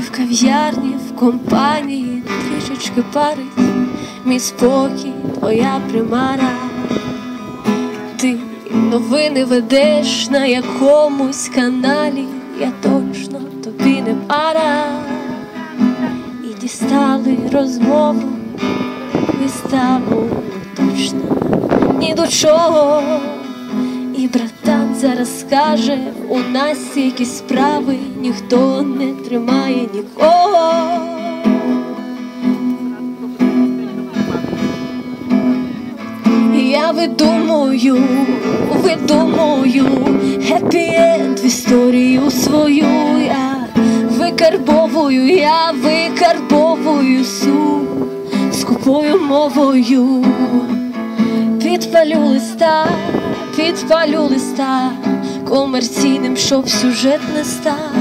В кав'ярні, в компанії трішечки парить, мій спокій, твоя примара. Ти новини ведеш на якомусь каналі, я точно тобі не пара. І дістали розмову, виставу точно ні до чого. Братан зараз скаже, у нас якісь справи, ніхто не тримає нікого. Я видумую, видумую хеппі-енд в історію свою я викарбовую, я викарбовую су скупою мовою, підпалю листа, підпалю листа комерційним, щоб сюжет не став.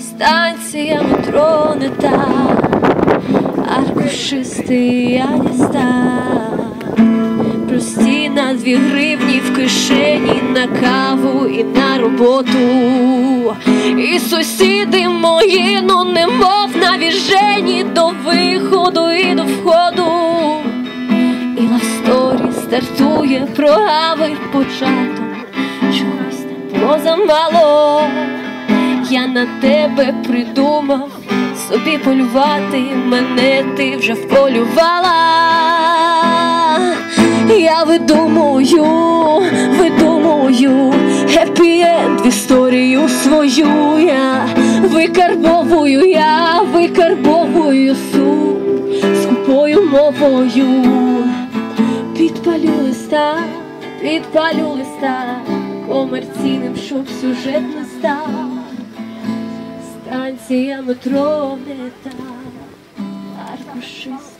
Станція метро не та, аркушистий я. Прості на дві гривні в кишені на каву і на роботу. І сусіди мої, ну немов навіжені до виходу і до стартує прогавий початок. Чогось не було замало. Я на тебе придумав собі полювати, мене ти вже вполювала. Я видумую, видумую хеппі-енд в історію свою. Я викарбовую, я викарбовую суп скупою мовою. Підпалю листа, підпалю листа комерційним, щоб сюжет не став. Станція метро не та, аркушист